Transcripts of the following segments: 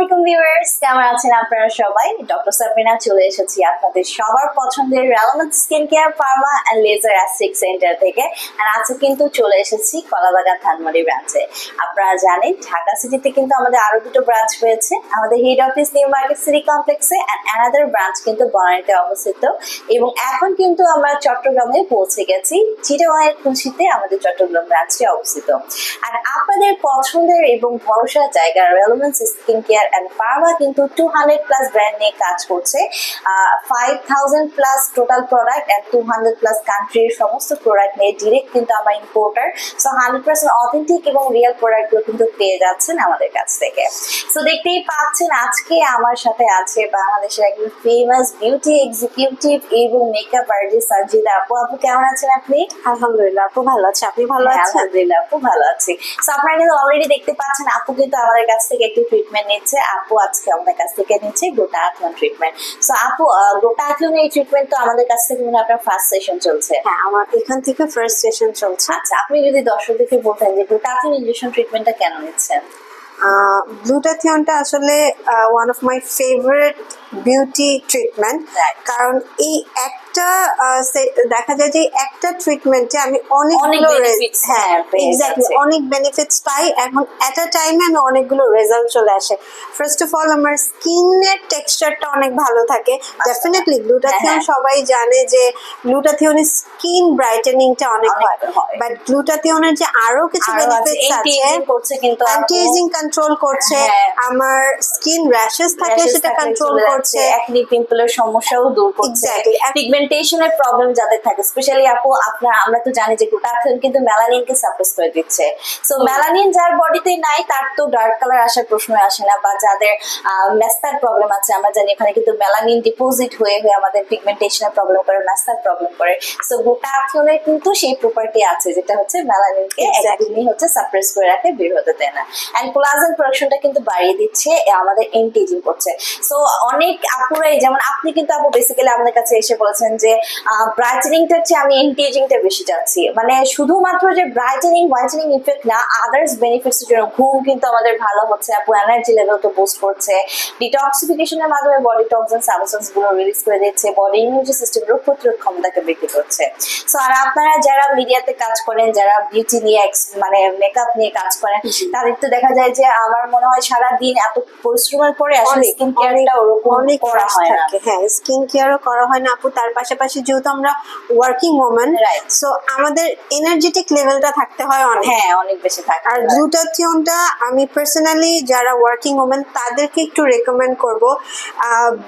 আলাইকুম ভিউয়ার্স, কেমন আছেন আপনারা সবাই? ডক্টর সাবিনা চলে এসেছি আপনাদের সবার পছন্দের রেলমেন্ট skin care pharma and laser aesthetic centre থেকে। আর আজকে কিন্তু চলে এসেছি কলাবাগান ধানমন্ডি ব্রাঞ্চে আপনারা জানেন, ঢাকা সিটিতে কিন্তু আমাদের আরও দুটো ব্রাঞ্চ রয়েছে। আমাদের head office New Market City কমপ্লেক্সে অ্যান্ড অ্যানাদার ব্রাঞ্চ কিন্তু বনানীতে অবস্থিত। এবং এখন কিন্তু আমরা চট্টগ্রামে পৌঁছে গেছি। চিটাগাঁয়ের খুশিতে আমাদের চট্টগ্রাম ব্রাঞ্চটি অবস্থিত। আর আপনাদের পছন্দের এবং ভরসার জায়গা Relevance skin care and pharma কিন্তু টু হান্ড্রেড প্লাস ব্র্যান্ড নিয়ে কাজ করছে। Five thousand plus total product and two hundred plus কান্ট্রির সমস্ত প্রোডাক্ট নিয়ে ডিরেক্ট কিন্তু আমরা importer so hundred percent authentic এবং রিয়েল প্রোডাক্টগুলো কিন্তু পেয়ে যাচ্ছেন আমাদের কাছ থেকে। সো দেখতেই পাচ্ছেন আজকে আমার সাথে আছে বাংলাদেশের একজন ফেমাস বিউটি এক্সিকিউটিভ এবং মেকআপ আর্টিস্ট সঞ্জিদা আপু। আপু কেমন আছেন আপনি? আলহামদুলিল্লাহ আপু ভালো আছে। আপনি ভালো হ্যাঁ, আছেন? আলহামদুলিল্লাহ আপু ভালো আছি। সো আপনারা কিন্তু অলরেডি দেখতে পাচ্ছেন আপু কিন্তু আমাদের কাছ থেকে একটি ট্রিটমেন্ট নিচ্ছে। আপু আজকে আমাদের কাছ থেকে নিচ্ছে গোটা আথলন ট্রিটমেন্ট সো আপু গোটা আথলন এই ট্রিটমেন্ট তো আমাদের কাছ থেকে মনে আপনার ফার্স্ট সেশন চলছে। হ্যাঁ আমার এখান থেকে ফার্স্ট সেশন চলছে। আচ্ছা আপনি যদি দর্শকদেরকে বলতেন যে গোটা আথলন ইঞ্জেকশন ট্রিটমেন্টটা কেন নিচ্ছেন? গ্লুটাথিয়নটা আসলে one of my favourite beauty treatment কারণ এই একটা দেখা যায় যে একটা ট্রিটমেন্টে আমি অনেকগুলো অনেক হ্যাঁ হ্যাঁ, এক্স্যাক্টলি অনেক বেনিফিটস পাই। এখন এট আ টাইমে আমি অনেকগুলো রেজাল্ট চলে আসে। ফার্স্ট অফ অল আমার স্কিনের টেক্সচারটা অনেক ভালো থাকে। ডেফিনেটলি গ্লুটাথিয়ন হ্যাঁ। সবাই জানে যে গ্লুটাথিয়নের স্কিন ব্রাইটেনিংটা অনেক হয়। হয়। বাট গ্লুটাথিয়নের যে আরও কিছু বেনিফিটস আছে কিন্তু অ্যান্টি এজিং কন্ট্রোল করছে। হ্যাঁ। আমার স্কিন র্যাশেস থাকলে Rashes সেটা কন্ট্রোল করছে। acne পিম্পলের সমস্যাও দূর করছে। Exactly. পিগমেন্টেশনের প্রবলেম যাদের থাকে স্পেশালি আপু আপনার আমরা তো জানি যে গ্লুটাথিয়ন কিন্তু মেলানিনকে সাপ্রেস করে দিচ্ছে। সো মেলানিন যার বডিতে নাই তার তো ডার্ক কালার আসার প্রশ্ন আসে না বা যাদের মেস্তার প্রবলেম আছে আমরা জানি এখানে কিন্তু মেলানিন ডিপোজিট হয়ে হয়ে আমাদের পিগমেন্টেশনের প্রবলেম করে মেস্তার প্রবলেম করে। সো গ্লুটাথিয়নের কিন্তু সেই প্রপার্টি আছে যেটা হচ্ছে মেলানিনকে. একদমই হচ্ছে সাপ্রেস করে রাখে বের হতে দেয় না। অ্যান্ড কোলাজেন প্রোডাকশনটা কিন্তু বাড়িয়ে দিচ্ছে এ আমাদের এন্টিজিং করছে। সো অনেক আপুরাই যেমন আপনি কিন্তু আপু বেসিক্যালি আমাদের কাছে এসে বলেছেন যে ব্রাইটেনিংটার চেয়ে আমি এন্টিজিংটা বেশি চাচ্ছি। মানে শুধুমাত্র যে ব্রাইটেনিং হোয়াইটেনিং ইফেক্ট না আদার্স বেনিফিটস জন্য ঘুম কিন্তু আমাদের ভালো হচ্ছে। আপু এনার্জি লেভেলকে বুস্ট করছে। ডিটক্সিফিকেশনের মাধ্যমে বডি টক্সিন সাবস্টেন্সগুলো রিলিজ করে দিচ্ছে। বডি ইমিউনিটি সিস্টেম রোগ প্রতিরোধ ক্ষমতাকে বৃদ্ধি করছে। সো আর আপনারা যারা মিডিয়াতে কাজ করেন যারা বিউটি নিয়ে মানে মেকআপ নিয়ে কাজ করেন তাদের তো দেখা যায় যে আমার মনে হয় সারা দিন এত পরিশ্রমের পরে আসলে স্কিন কেয়ারটা ওরকম করা হয় না। হ্যাঁ স্কিন কেয়ারও করা হয় না। আপু তার পাশাপাশি যেহেতু আমরা ওয়ার্কিং ওমেন. সো আমাদের এনার্জেটিক লেভেলটা থাকতে হয় অনেক। হ্যাঁ অনেক বেশি থাকে আর গ্লুটাথিয়নটা আমি পার্সোনালি যারা ওয়ার্কিং ওমেন তাদেরকে একটু রেকমেন্ড করব।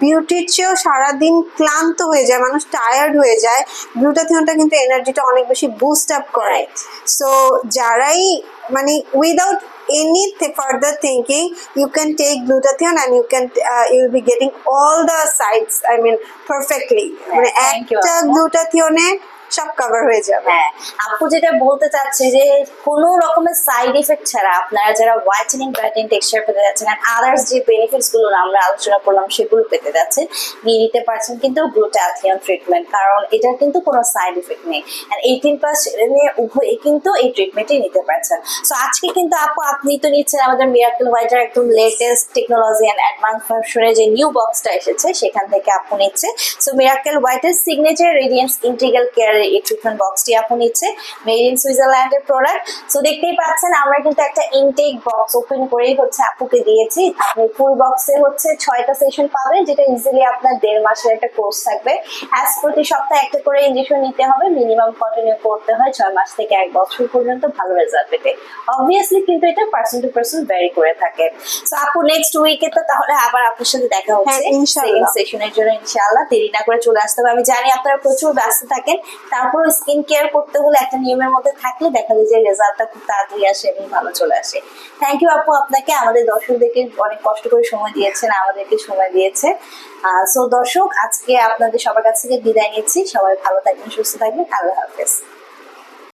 বিউটির চেয়েও সারাদিন ক্লান্ত হয়ে যায় মানুষ টায়ার্ড হয়ে যায় গ্লুটাথিয়নটা কিন্তু এনার্জিটা অনেক বেশি বুস্ট আপ করে। সো যারাই মানে without any th- further thinking you can take glutathione and you can uh, you'll be getting all the sides i mean perfectly. মানে thank you, একটা দুটা গ্লুটাথিয়নে সব কভার হয়ে যাবে। হ্যাঁ আপু যেটা বলতে চাচ্ছে যে কোনো রকমের সাইড এফেক্ট ছাড়া আপনারা যারা হোয়াইটেনিং ব্রাইটেনিং টেক্সচার পেতে যাচ্ছেন আর আদার্স যে বেনিফিটসগুলো আমরা আলোচনা করলাম সেগুলো পেতে যাচ্ছেন, নিয়ে নিতে পারছেন কিন্তু গ্লুটাথিয়ন ট্রিটমেন্ট কারণ এটার কিন্তু কোনো সাইড এফেক্ট নেই আর এইটিন প্লাস ছেলে মেয়ে উভয়ই কিন্তু এই ট্রিটমেন্টই নিতে পারছেন। সো আজকে কিন্তু আপু, আপনি তো নিচ্ছেন আমাদের মিরাকেল হোয়াইটার একদম লেটেস্ট টেকনোলজি অ্যান্ড অ্যাডভান্স ভার্সনের যে নিউ বক্সটা এসেছে, সেখান থেকে আপু নিচ্ছে সো মিরাকেল হোয়াইটের সিগনেচার রেডিয়েন্স ইন্টিগ্রাল কেয়ার এই ট্রিটমেন্ট বক্সটি আপু নিচ্ছে। মেড ইন সুইজারল্যান্ডের প্রোডাক্ট সো দেখতেই পাচ্ছেন আমরা কিন্তু একটা ইনটেক বক্স ওপেন করেই হচ্ছে আপুকে দিয়েছি। আপনি ফুল বক্সে হচ্ছে ছয়টা সেশন পাবেন যেটা ইজিলি আপনার দেড় মাসের একটা কোর্স থাকবে। অ্যাজ প্রতি সপ্তাহে একটা করে ইঞ্জেকশন নিতে হবে। মিনিমাম কন্টিনিউ করতে হয় ছয় মাস থেকে এক বছর পর্যন্ত ভালো রেজাল্ট পেতে। অবভিয়াসলি কিন্তু এটা পার্সন টু পার্সন ভ্যারি করে থাকে। সো আপু নেক্সট উইকে তো তাহলে আবার আপনার সাথে দেখা হচ্ছে। হ্যাঁ, ইনশাআল্লাহ। সেশনের জন্য ইনশাআল্লাহ দেরি না করে চলে আসতে হবে। আমি জানি আপনারা প্রচুর ব্যস্ত থাকেন। তারপরে স্কিন কেয়ার করতে হলে একটা নিয়মের মধ্যে থাকলে দেখা যায় যে রেজাল্টটা খুব তাড়াতাড়ি আসে এবং ভালো চলে আসে। থ্যাংক ইউ আপু, আপনাকে আমাদের দর্শকদেরকে অনেক কষ্ট করে সময় দিয়েছেন, আমাদেরকে সময় দিয়েছে। সো দর্শক, আজকে আপনাদের সবার কাছ থেকে বিদায় নিচ্ছি। সবাই ভালো থাকবেন, সুস্থ থাকবেন। আল্লাহ হাফেজ।